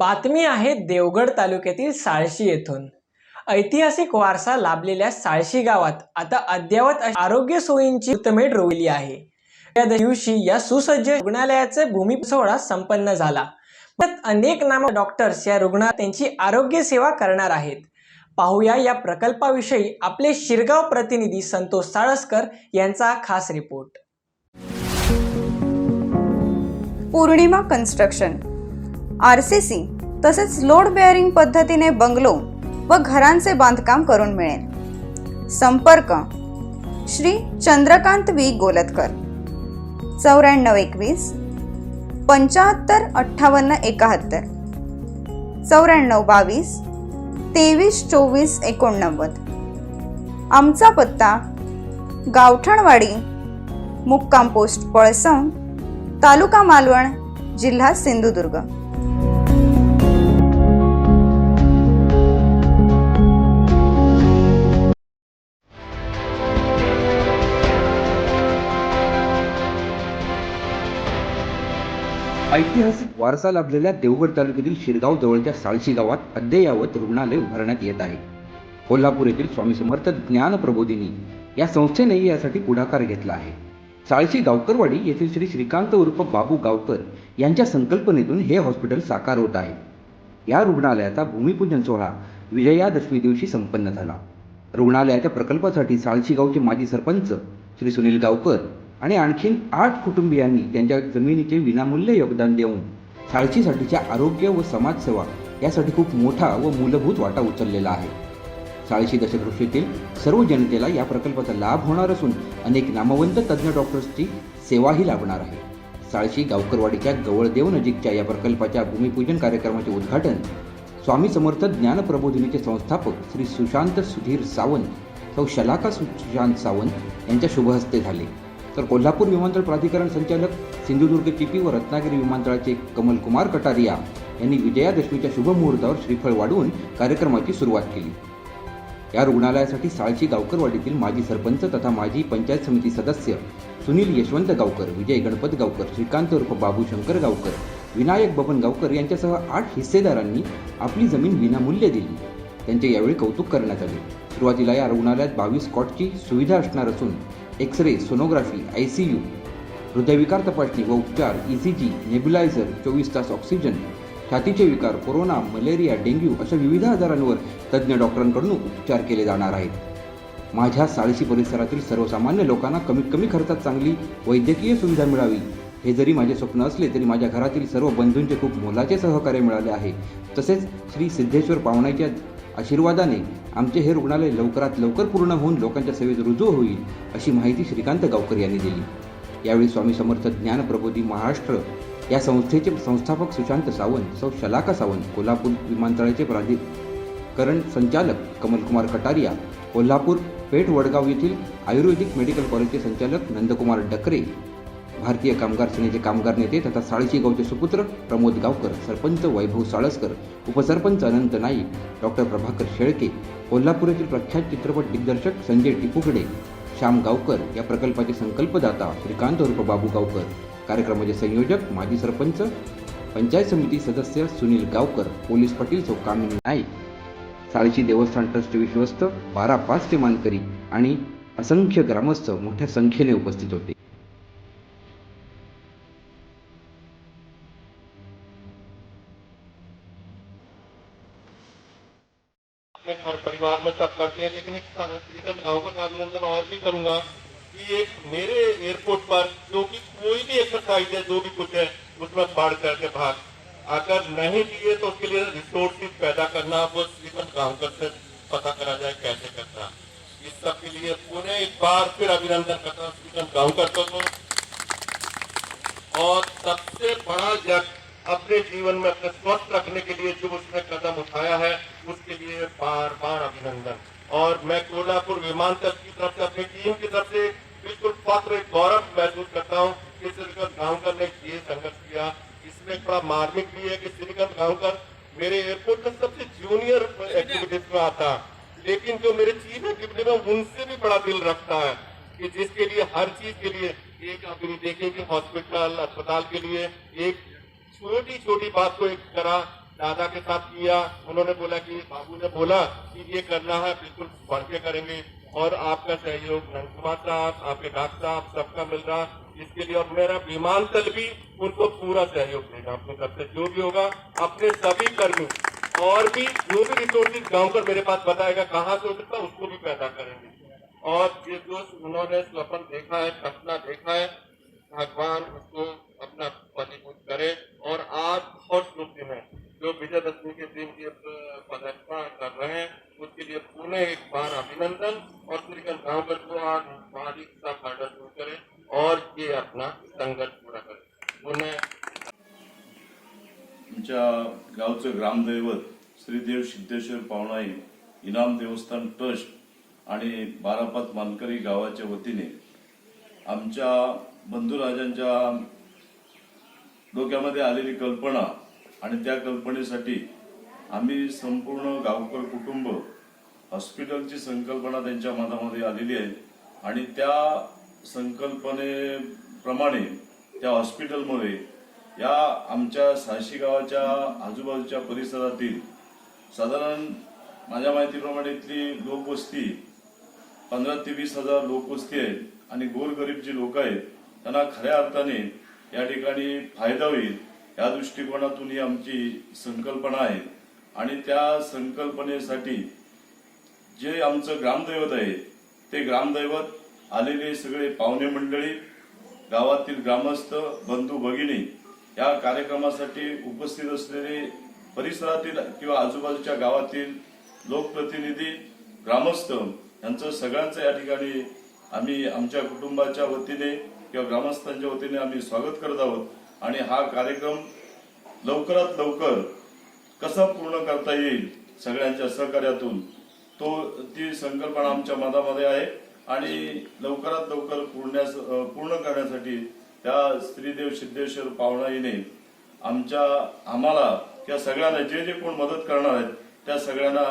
बातमी आहे देवगड तालुक्यातील साळशी येथून. ऐतिहासिक वारसा लाभलेल्या साळशी गावात आता अद्ययावत आरोग्य सोयींची उत्तमेट रोवली आहे. या दिवशी या सुसज्ज रुग्णालयाचे भूमिसोहळा संपन्न झाला. त्यात अनेक नाम डॉक्टर्स या रुग्णात त्यांची आरोग्य सेवा करणार आहेत. पाहूया या प्रकल्पाविषयी आपले शिरगाव प्रतिनिधी संतोष साळसकर यांचा खास report Purnima construction R C C तसेच लोड बेअरिंग पद्धतीने बंगलो व घरांचे बांधकाम करून मिळेल. संपर्क श्री चंद्रकांत वी गोलतकर. चौऱ्याण्णव एकवीस पंच्याहत्तर अठ्ठावन्न एकाहत्तर. चौऱ्याण्णव बावीस तेवीस चोवीस एकोणनव्वद. आमचा पत्ता गावठणवाडी मुक्काम पोस्ट पळसम तालुका मालवण जिल्हा सिंधुदुर्ग. ऐतिहासिक वारसा लाभलेल्या देवगड तालुक्यातील शिरगाव जवळच्या साळशी गावात अद्ययावत रुग्णालय उभारण्यात येत आहे. कोल्हापूर येथील स्वामी समर्थ ज्ञान प्रबोधिनी या संस्थेनेही यासाठी पुढाकार घेतला आहे. साळशी गावकरवाडी येथील श्री श्रीकांत उर्फ बाबू गावकर यांच्या संकल्पनेतून हे हॉस्पिटल साकार होत आहे. या रुग्णालयाचा भूमिपूजन सोहळा विजयादशमी दिवशी संपन्न झाला. रुग्णालयाच्या प्रकल्पासाठी साळशी गावचे माजी सरपंच श्री सुनील गावकर आणि आणखीन आठ कुटुंबियांनी त्यांच्या जमिनीचे विनामूल्य योगदान देऊन साळशीसाठीच्या आरोग्य व समाजसेवा यासाठी खूप मोठा व मूलभूत वाटा उचललेला आहे. साळशी दशकृषीतील सर्व जनतेला या प्रकल्पाचा लाभ होणार असून अनेक नामवंत तज्ज्ञ डॉक्टर्सची सेवाही लाभणार आहे. साळशी गावकरवाडीच्या गवळदेव नजीकच्या या प्रकल्पाच्या भूमिपूजन कार्यक्रमाचे उद्घाटन स्वामी समर्थ ज्ञान प्रबोधिनीचे संस्थापक श्री सुशांत सुधीर सावंत सौ शलाका सुशांत सावंत यांच्या शुभहस्ते झाले. तर कोल्हापूर विमानतळ प्राधिकरण संचालक सिंधुदुर्ग टीपी व रत्नागिरी विमानतळाचे कमलकुमार कटारिया यांनी विजयादशमीच्या शुभमुहूर्तावर श्रीफळ वाढवून कार्यक्रमाची सुरुवात केली. या रुग्णालयासाठी साळशी गावकरवाडीतील माजी सरपंच तथा माजी पंचायत समिती सदस्य सुनील यशवंत गावकर विजय गणपत गावकर श्रीकांत उर्फ बाबू शंकर गावकर विनायक बबन गावकर यांच्यासह आठ हिस्सेदारांनी आपली जमीन विनामूल्य दिली. त्यांचे यावेळी कौतुक करण्यात आले. सुरुवातीला या रुग्णालयात बावीस कॉटची सुविधा असणार असून X ray sonography I C U हृदयविकार तपासणी व उपचार ई सी जी नेब्युलायझर चोवीस तास ऑक्सिजन छातीचे विकार कोरोना मलेरिया डेंग्यू अशा विविध आजारांवर तज्ज्ञ डॉक्टरांकडून उपचार केले जाणार आहेत. माझ्या साळशी परिसरातील सर्वसामान्य लोकांना कमीत कमी खर्चात चांगली वैद्यकीय सुविधा मिळावी. हे जरी माझे स्वप्न असले तरी माझ्या घरातील सर्व बंधूंचे खूप मोलाचे सहकार्य मिळाले आहे. तसेच श्री सिद्धेश्वर पाहुण्याच्या आशीर्वादाने आमचे हे रुग्णालय लवकरात लवकर पूर्ण होऊन लोकांच्या सेवेत रुजू होईल अशी माहिती श्रीकांत गावकर यांनी दिली. यावेळी स्वामी समर्थ ज्ञान प्रबोधी महाराष्ट्र या संस्थेचे संस्थापक सुशांत सावंत सौ शलाका सावंत कोल्हापूर विमानतळाचे प्राधिकरण संचालक कमलकुमार कटारिया कोल्हापूर पेठ वडगाव येथील आयुर्वेदिक मेडिकल कॉलेजचे संचालक नंदकुमार डकरे भारतीय कामगार सेनेचे कामगार नेते तथा साळशी गावचे सुपुत्र प्रमोद गावकर सरपंच वैभव साळसकर उपसरपंच अनंत नाईक डॉक्टर प्रभाकर शेळके कोल्हापूर येथील प्रख्यात चित्रपट दिग्दर्शक संजय टिपुकडे श्याम गावकर या प्रकल्पाचे संकल्पदाता श्रीकांत उर्फ बाबू गावकर कार्यक्रमाचे संयोजक माजी सरपंच पंचायत समिती सदस्य सुनील गावकर पोलीस पाटील चौक कामिनी नाईक साळशी देवस्थान ट्रस्टचे विश्वस्त बारा पाच ते मानकरी आणि असंख्य ग्रामस्थ मोठ्या संख्येने उपस्थित होते. घर में सब करते हैं लेकिन एक सांस्कृतिक का अभिनंदन और भी करूंगा कि एक मेरे एयरपोर्ट पर जो कि कोई भी एक्सरसाइज है जो भी कुछ है उसमें बाढ़ करके भाग। अगर नहीं दिए तो उसके लिए रिसोर्सेज पैदा करना वो श्रीमन गांवकर से पता करा जाए कैसे करना। इस सब के लिए पुनः एक बार फिर अभिनंदन करता हूँ श्रीमन गांवकर को। और सबसे बड़ा जग अपने जीवन में अपने स्वस्थ रखने के लिए जो उसने कदम उठाया है, उसके लिए बार बार अभिनंदन। और मैं कोल्हापुर विमानतल की तरफ़ से, अपनी टीम की तरफ़ से बिल्कुल फख्र एक गौरव महसूस करता हूँ कि श्रीकांत गांवकर ने ये संघर्ष किया। इसमें बड़ा मार्मिक भी है कि श्रीकांत गांवकर मेरे एयरपोर्ट में सबसे जूनियर एक्टिविटीज़ में आता लेकिन जो मेरे चीफ एक्टिविटी में, उनसे भी बड़ा दिल रखता है कि जिसके लिए, हर चीज़ के लिए, एक अभी देखें कि हॉस्पिटल अस्पताल के लिए, एक छोटी छोटी बात को एक तरह दादा के साथ किया। उन्होंने बोला कि बाबू ने बोला कि ये करना है, बिल्कुल बढ़ के करेंगे। और आपका सहयोग नंदकुमार साहब, आपके डॉक्टर साहब, सबका मिल रहा। इसके लिए और मेरा विमानतल भी उनको पूरा सहयोग देगा। अपनी से जो भी होगा, अपने सभी कर्मी और भी जो भी रिसोर्सेज गाँव पर मेरे पास बताएगा, कहाँ से हो सकता उसको भी पैदा करेंगे। और ये जो उन्होंने स्वप्न देखा है, सपना देखा है। भगवान उसको अपना फलीभूत करे। और आज और शुभ दिन है जो विजयदशमी के दिन की पदयात्रा कर रहे हैं उसके लिए पुनः एक बार अभिनंदन और श्रीगंज गांवकर को आज हमारी का फायदा दूर करे और ये अपना संघर्ष पूरा करें। पुनः आमच्या गावचं ग्रामदैवत श्रीदेव सिद्धेश्वर पावणाई इनाम देवस्थान ट्रस्ट आणि बारापात मानकरी गावाच्या वतीने आमच्या बंधुराजांच्या डोक्यामध्ये आलेली कल्पना आणि त्या कल्पनेसाठी आम्ही संपूर्ण गावकर कुटुंब हॉस्पिटलची संकल्पना त्यांच्या मनामध्ये आलेली आहे. आणि त्या संकल्पनेप्रमाणे त्या हॉस्पिटलमध्ये या आमच्या साशी गावाच्या आजूबाजूच्या परिसरातील साधारण माझ्या माहितीप्रमाणे इथली लोकवस्ती पंधरा ते वीस हजार लोकवस्ती आहे आणि गोरगरीब जी लोक आहेत त्यांना खऱ्या अर्थाने या ठिकाणी फायदा होईल. या दृष्टिकोनातून ही आमची संकल्पना आहे. आणि त्या संकल्पनेसाठी जे आमचं ग्रामदैवत आहे ते ग्रामदैवत आलेले सगळे पाहुणे मंडळी गावातील ग्रामस्थ बंधू भगिनी या कार्यक्रमासाठी उपस्थित असलेले परिसरातील किंवा आजूबाजूच्या गावातील लोकप्रतिनिधी ग्रामस्थ यांचं सगळ्यांचं या ठिकाणी आम्ही आमच्या कुटुंबाच्या वतीने किंवा ग्रामस्थांच्या वतीने आम्ही स्वागत करत आहोत. आणि हा कार्यक्रम लवकरात लवकर कसा पूर्ण करता येईल सगळ्यांच्या सहकार्यातून तो ती संकल्पना आमच्या मनामध्ये आहे. आणि लवकरात लवकर पूर्ण्यास पूर्ण करण्यासाठी त्या श्रीदेव सिद्धेश्वर पावणाईने आमच्या आम्हाला त्या सगळ्यांना जे जे कोण मदत करणार आहेत त्या सगळ्यांना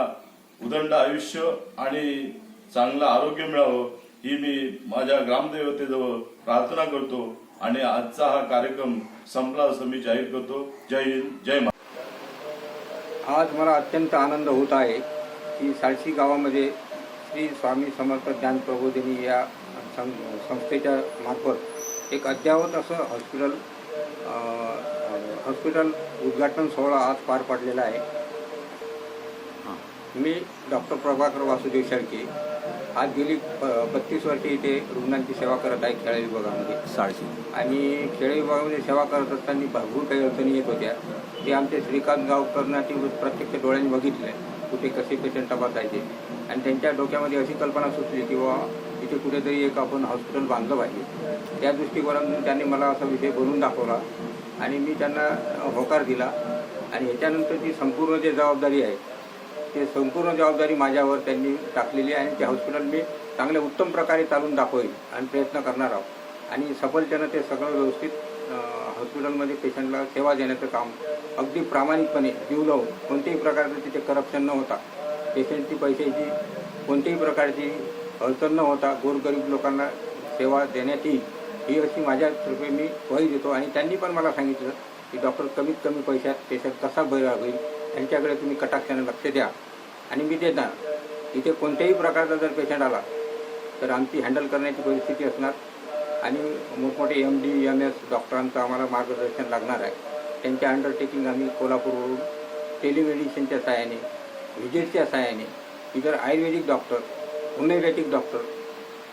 उदंड आयुष्य आणि चांगलं आरोग्य मिळावं ही मी माझ्या ग्रामदेवतेजवळ प्रार्थना करतो आणि आजचा हा कार्यक्रम संपला असं मी जाहीर करतो. जय हिंद जय मा आज मला अत्यंत आनंद होत आहे की साळशी गावामध्ये श्री स्वामी समर्थ ज्ञान प्रबोधिनी या सं संस्थेच्या मार्फत एक अद्ययावत असं हॉस्पिटल हॉस्पिटल उद्घाटन सोहळा आज पार पडलेला आहे. मी डॉक्टर प्रभाकर वासुदेव शेळके आज गेली प बत्तीस वर्षे इथे रुग्णांची सेवा करत आहे खेळा विभागामध्ये. साळशी आणि खेळ विभागामध्ये सेवा करत असताना भरपूर काही अडचणी येत होत्या. ते आमचे श्रीकांत गावकरना ती प्रत्यक्ष डोळ्यांनी बघितले कुठे कसे पेशंट तपासायचे. आणि त्यांच्या डोक्यामध्ये अशी कल्पना सुचली की बाबा इथे कुठेतरी एक आपण हॉस्पिटल बांधलं पाहिजे. त्या दृष्टिकोनातून त्यांनी मला असा विषय बोलून दाखवला. आणि मी त्यांना होकार दिला. आणि ह्याच्यानंतर ती संपूर्ण जी जबाबदारी आहे ते संपूर्ण जबाबदारी माझ्यावर त्यांनी टाकलेली आहे. आणि ते हॉस्पिटल मी चांगल्या उत्तम प्रकारे चालून दाखवेल आणि प्रयत्न करणार आहोत. आणि सफलतेनं ते सगळं व्यवस्थित हॉस्पिटलमध्ये पेशंटला सेवा देण्याचं काम अगदी प्रामाणिकपणे जीव लावून कोणत्याही प्रकारचं तिथे करप्शन न होता पेशंटची पैशाची कोणत्याही प्रकारची अडचण न होता गोरगरीब लोकांना सेवा देण्यात येईल ही अशी माझ्यातर्फे मी वही देतो. आणि त्यांनी पण मला सांगितलं की डॉक्टर कमीत कमी पैशात पेशंट कसा बरा होईल त्यांच्याकडे तुम्ही कटाक्षाने लक्ष द्या आणि मी देणार. इथे कोणत्याही प्रकारचा जर पेशंट आला तर आमची हँडल करण्याची परिस्थिती असणार. आणि मोठमोठे एम डी एम एस डॉक्टरांचं आम्हाला मार्गदर्शन लागणार आहे. त्यांच्या अंडरटेकिंग आम्ही कोल्हापूरवरून टेलिमेडिसिनच्या सहाय्याने व्हिजिटच्या सहाय्याने इतर आयुर्वेदिक डॉक्टर होमिओपॅथिक डॉक्टर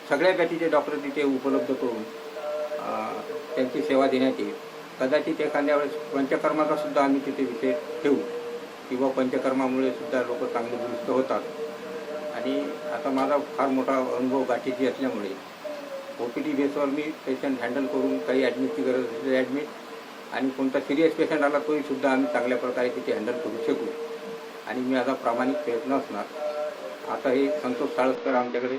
सगळ्या पॅथीचे डॉक्टर तिथे उपलब्ध करून त्यांची सेवा देण्यात येईल. कदाचित एखाद्या वेळेस पंचकर्माचा सुद्धा आम्ही तिथे विषय ठेवू. किंवा पंचकर्मामुळे सुद्धा लोक चांगले दुरुस्त होतात. आणि आता माझा फार मोठा अनुभव गाठीची असल्यामुळे ओ पी डी बेसवर मी पेशंट हँडल करून काही ॲडमिटची गरज असेल ॲडमिट आणि कोणता सिरियस पेशंट आला तोही सुद्धा आम्ही चांगल्या प्रकारे तिथे हँडल करू शकू. आणि मी आता प्रामाणिक प्रयत्न असणार. आता हे संतोष साळसकर आमच्याकडे.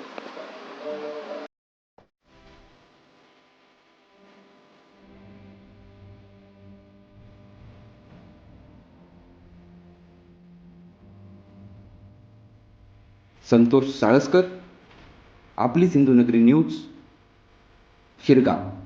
संतोष साळसकर आपली सिंधुनगरी न्यूज शिरगाव